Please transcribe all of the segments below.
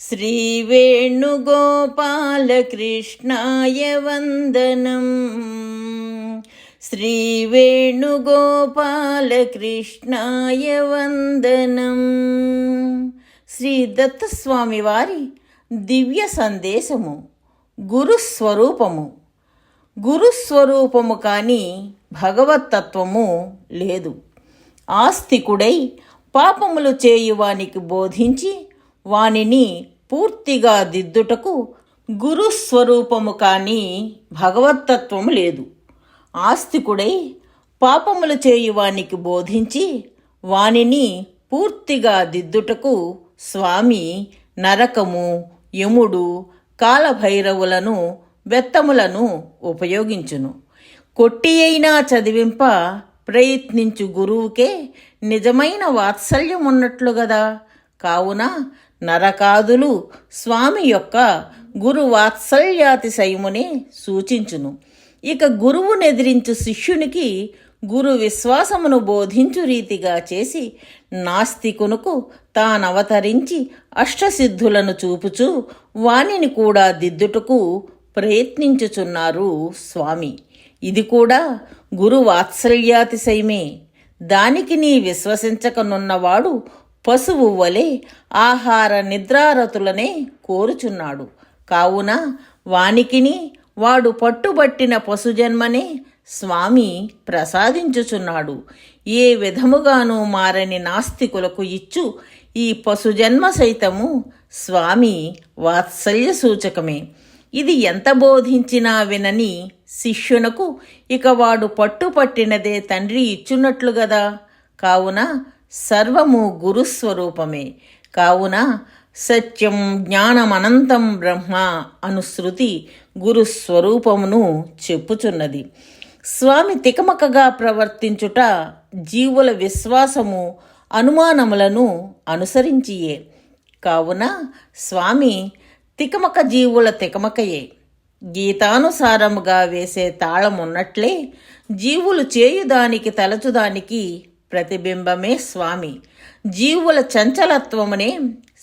శ్రీ వేణుగోపాలకృష్ణాయ వందనం. శ్రీ వేణుగోపాలకృష్ణాయ వందనం. శ్రీ దత్తస్వామి వారి దివ్య సందేశము గురుస్వరూపము గురుస్వరూపము కానీ భగవత్తత్వము లేదు. ఆస్తికుడై పాపములు చేయువానికి బోధించి వానిని పూర్తిగా దిద్దుటకు గురుస్వరూపము కానీ భగవత్తత్వము లేదు. ఆస్తికుడై పాపములు చేయువానికి బోధించి వానిని పూర్తిగా దిద్దుటకు స్వామి నరకము యముడు కాలభైరవులను బెత్తములను ఉపయోగించును. కొట్టి అయినా చదివింప ప్రయత్నించు గురువుకే నిజమైన వాత్సల్యం ఉన్నట్లు గదా. కావున నరకాదులు స్వామి యొక్క గురు వాత్సల్యాతిశయమునే సూచించును. ఇక గురువునెదిరించు శిష్యునికి గురు విశ్వాసమును బోధించు రీతిగా చేసి నాస్తికునుకు తానవతరించి అష్టసిద్ధులను చూపుచూ వానిని కూడా దిద్దుటకు ప్రయత్నించుచున్నారు స్వామి. ఇది కూడా గురు వాత్సల్యాతిశయమే దానికి నీ విశ్వసించకనున్నవాడు పశువు వలె ఆహార నిద్రారతులనే కోరుచున్నాడు. కావున వానికిని వాడు పట్టుబట్టిన పశుజన్మనే స్వామి ప్రసాదించుచున్నాడు. ఏ విధముగానూ మారని నాస్తికులకు ఇచ్చు ఈ పశుజన్మ సైతము స్వామి వాత్సల్య సూచకమే. ఇది ఎంత బోధించినా వినని శిష్యునకు ఇక వాడు పట్టుపట్టినదే తండ్రి ఇచ్చున్నట్లు గదా కావున సర్వము గురుస్వరూపమే కావున సత్యం జ్ఞానమనంతం బ్రహ్మ అనుశృతి గురుస్వరూపమును చెప్పుచున్నది. స్వామి తికమకగా ప్రవర్తించుట జీవుల విశ్వాసము అనుమానములను అనుసరించియే. కావున స్వామి తికమక జీవుల తికమకయే. గీతానుసారముగా వేసే తాళమున్నట్లే జీవులు చేయుదానికి తలచుదానికి ప్రతిబింబమే స్వామి. జీవుల చంచలత్వమునే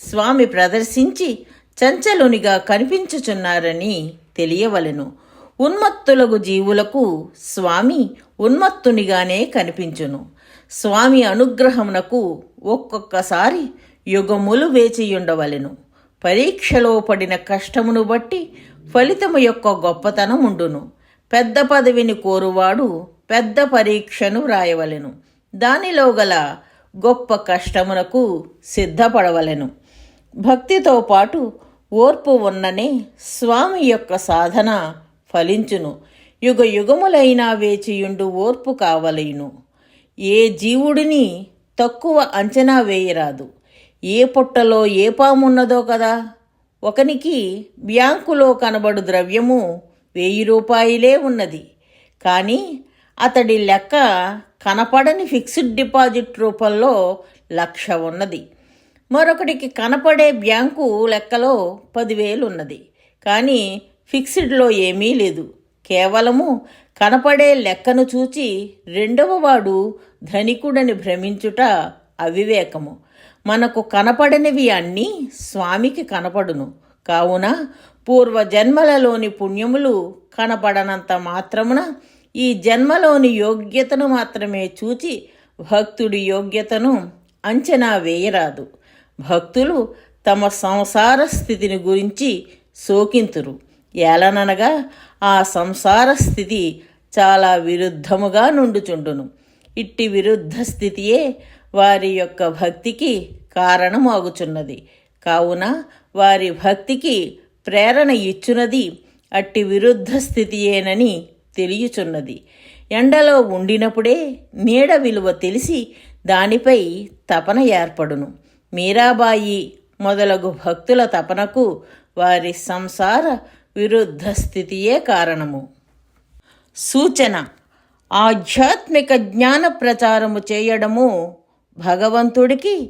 స్వామి ప్రదర్శించి చంచలునిగా కనిపించుచున్నారని తెలియవలెను. ఉన్మత్తులకు జీవులకు స్వామి ఉన్మత్తునిగానే కనిపించును. స్వామి అనుగ్రహమునకు ఒక్కొక్కసారి యుగములు వేచియుండవలెను. పరీక్షలో పడిన కష్టమును బట్టి ఫలితము యొక్క గొప్పతనం ఉండును పెద్ద పదవిని కోరువాడు పెద్ద పరీక్షను వ్రాయవలెను దానిలో గల గొప్ప కష్టమునకు సిద్ధపడవలెను. భక్తితో పాటు ఓర్పు ఉన్ననే స్వామి యొక్క సాధన ఫలించును. యుగ యుగములైనా వేచియుండు ఓర్పు కావలేను. ఏ జీవుడిని తక్కువ అంచనా వేయరాదు. ఏ పుట్టలో ఏ పామున్నదో కదా. ఒకనికి బ్యాంకులో కనబడు ద్రవ్యము వెయ్యి రూపాయలే ఉన్నది. కానీ అతడి లెక్క కనపడని ఫిక్స్డ్ డిపాజిట్ రూపంలో లక్ష ఉన్నది. మరొకటికి కనపడే బ్యాంకు లెక్కలో పదివేలు ఉన్నది కానీ ఫిక్స్డ్లో ఏమీ లేదు. కేవలము కనపడే లెక్కను చూచి రెండవ వాడు ధనికుడని భ్రమించుట అవివేకము. మనకు కనపడనివి అన్నీ స్వామికి కనపడును. కావున పూర్వజన్మలలోని పుణ్యములు కనపడనంత మాత్రమున ఈ జన్మలోని యోగ్యతను మాత్రమే చూచి భక్తుడి యోగ్యతను అంచనా వేయరాదు. భక్తులు తమ సంసార స్థితిని గురించి శోకింతురు. ఏలననగా ఆ సంసార స్థితి చాలా విరుద్ధముగా నుండుచుండును. ఇట్టి విరుద్ధ స్థితియే వారి యొక్క భక్తికి కారణమాగుచున్నది. కావున వారి భక్తికి ప్రేరణ ఇచ్చునది అట్టి విరుద్ధ స్థితియేనని తెలియచున్నది. ఎండలో ఉండినప్పుడే నీడ విలువ తెలిసి దానిపై తపన ఏర్పడును. మీరాబాయి మొదలగు భక్తుల తపనకు వారి సంసార విరుద్ధ స్థితియే కారణము. సూచన. ఆధ్యాత్మిక జ్ఞాన ప్రచారము చేయడము భగవంతుడికి